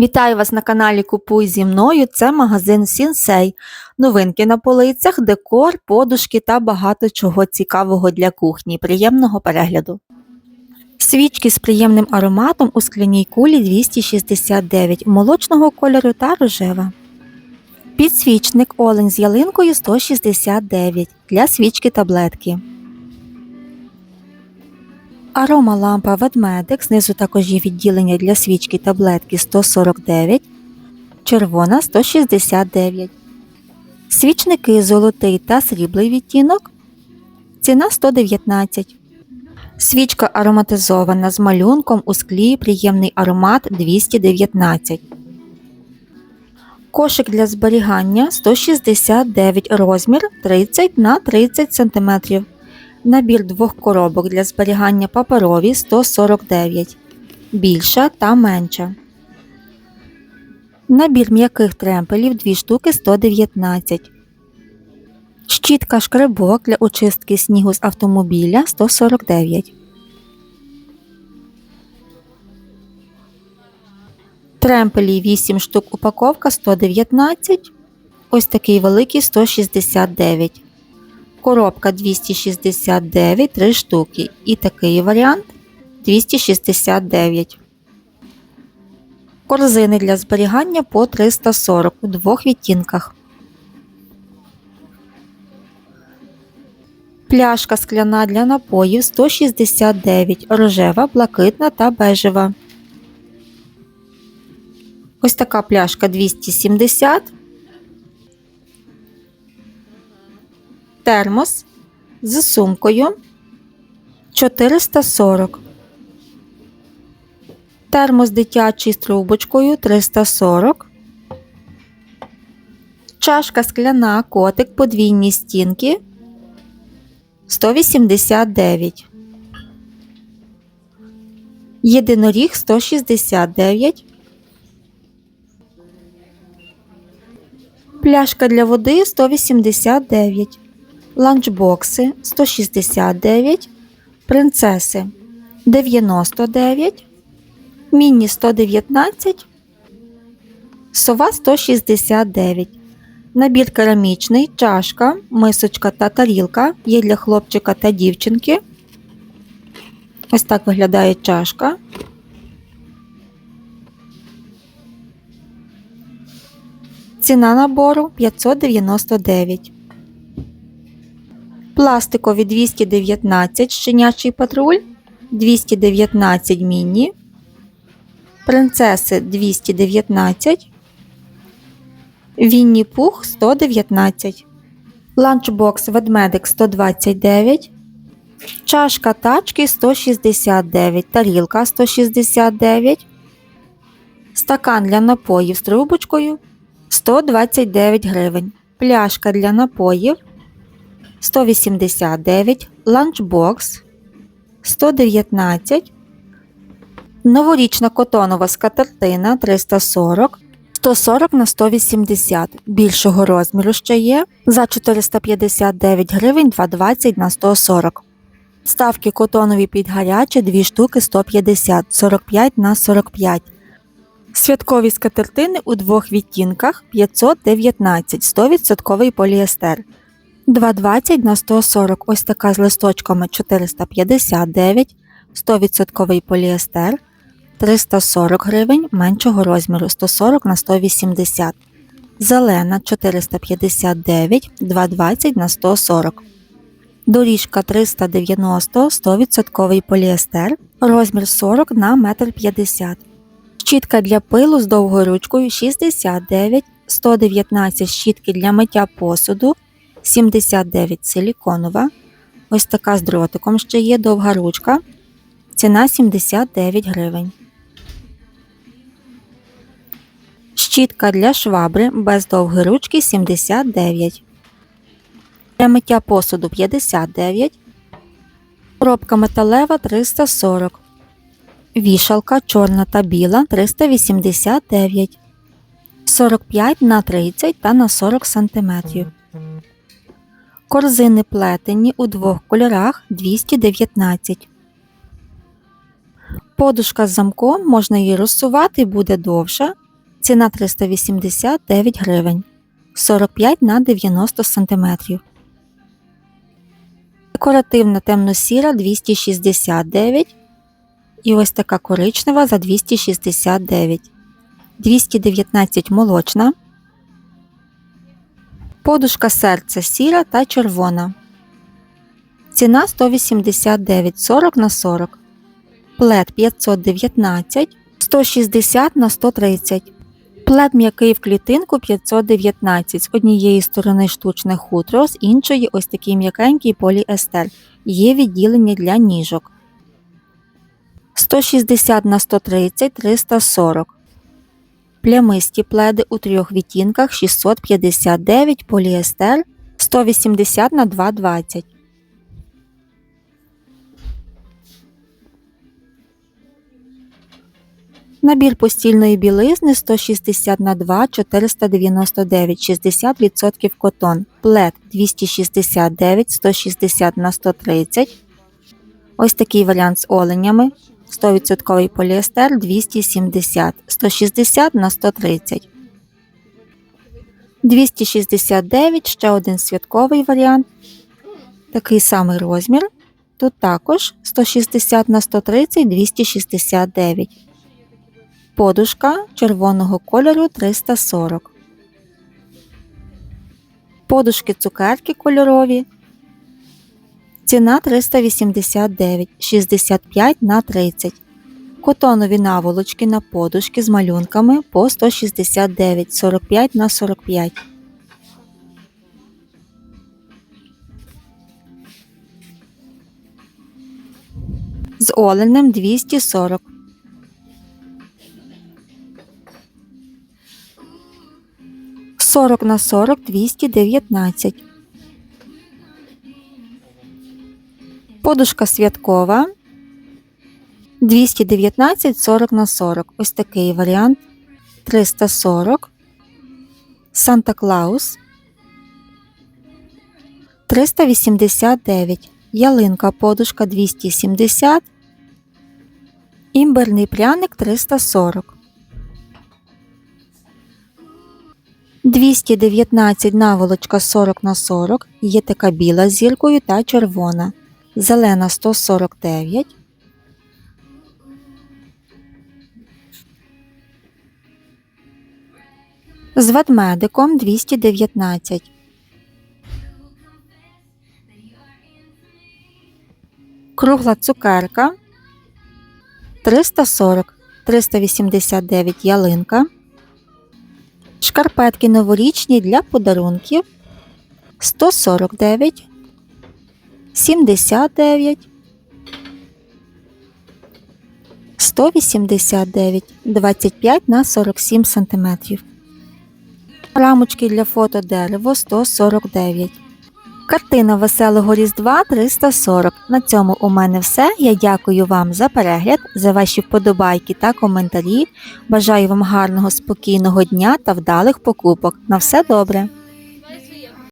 Вітаю вас на каналі Купуй зі мною. Це магазин Сінсей. Новинки на полицях, декор, подушки та багато чого цікавого для кухні. Приємного перегляду. Свічки з приємним ароматом у скляній кулі 269 молочного кольору та рожева. Підсвічник олень з ялинкою 169 для свічки таблетки. Арома лампа ведмедик, знизу також є відділення для свічки таблетки 149, червона 169. Свічники золотий та сріблий відтінок. Ціна 119. Свічка ароматизована з малюнком у склі приємний аромат 219. Кошик для зберігання 169 розмір 30 на 30 см. Набір двох коробок для зберігання паперові 149, більша та менша. Набір м'яких тремпелів 2 штуки 119. Щітка шкребок для очистки снігу з автомобіля 149. Тремпелі 8 штук упаковка 119. Ось такий великий 169. Коробка 269 3 штуки. І такий варіант 269. Корзини для зберігання по 340 у двох відтінках. Пляшка скляна для напоїв 169, рожева, блакитна та бежева. Ось така пляшка 270. Термос з сумкою 440. Термос дитячий з трубочкою 340. Чашка скляна котик подвійні стінки 189. Єдиноріг 169. Пляшка для води 189 ланчбокси 169, принцеси 99, міні 119, сова 169. Набір керамічний, чашка, мисочка та тарілка є для хлопчика та дівчинки. Ось так виглядає чашка. Ціна набору 599. Пластикові 219 щенячий патруль, 219 міні, принцеси 219, Вінні Пух 119, ланчбокс ведмедик 129, чашка тачки 169, тарілка 169, стакан для напоїв з трубочкою 129 гривень, пляшка для напоїв 189, ланчбокс 119, новорічна котонова скатертина 340, 140 на 180 більшого розміру ще є за 459 гривень 220 на 140. Ставки котонові під гаряче 2 штуки 150 45 на 45. Святкові скатертини у двох відтінках 519 100% поліестер. 220 на 140 ось така з листочками 459, 100% поліестер, 340 гривень меншого розміру 140 на 180, зелена 459, 220 на 140. Доріжка 390 100% поліестер, розмір 40 на 1,50 м. Щітка для пилу з довгою ручкою 69, 119 щітки для миття посуду 79 силіконова. Ось така з дротиком ще є довга ручка. Ціна 79 гривень. Щітка для швабри без довгої ручки 79. Для миття посуду 59. Пробка металева 340. Вішалка чорна та біла 389. 45 на 30 та на 40 см. Корзини плетені у двох кольорах 219. Подушка з замком можна її розсувати буде довша Ціна 389 гривень. 45 на 90 см. Декоративна темно-сіра 269 і ось така коричнева за 269. 219 молочна. Подушка серця сіра та червона. Ціна 189 40 на 40. Плед 519 160 на 130. Плед м'який в клітинку 519 з однієї сторони штучне хутро, з іншої ось такий м'якенький поліестер. Є відділення для ніжок. 160 на 130 340. Плямисті пледи у трьох відтінках 659 поліестер 180 на 220. Набір постільної білизни 160 на 2 499 60% котон. Плед 269 160 на 130. Ось такий варіант з оленями. 100% поліестер 270 160 на 130. 269 ще один святковий варіант. Такий самий розмір. Тут також 160 на 130 269. Подушка червоного кольору 340. Подушки цукерки кольорові. Ціна 389 65 на 30. Котонові наволочки на подушки з малюнками по 169 45 на 45. З оленем 240. Сорок на сорок двісті дев'ятнадцять. Подушка святкова 219 40 на 40. Ось такий варіант. 340. Санта Клаус. 389. Ялинка подушка 270. Імбирний пряник 340. 219 наволочка 40 на 40. Є така біла з зіркою та червона. Зелена 149. З ведмедиком 219. Кругла цукерка 340 389 ялинка. Шкарпетки новорічні для подарунків 149 79 189 25 на 47 см. Рамочки для фото дерево 149. Картина веселого Різдва 340. На цьому у мене все. Я дякую вам за перегляд, за ваші вподобайки та коментарі. Бажаю вам гарного, спокійного дня та вдалих покупок. На все добре!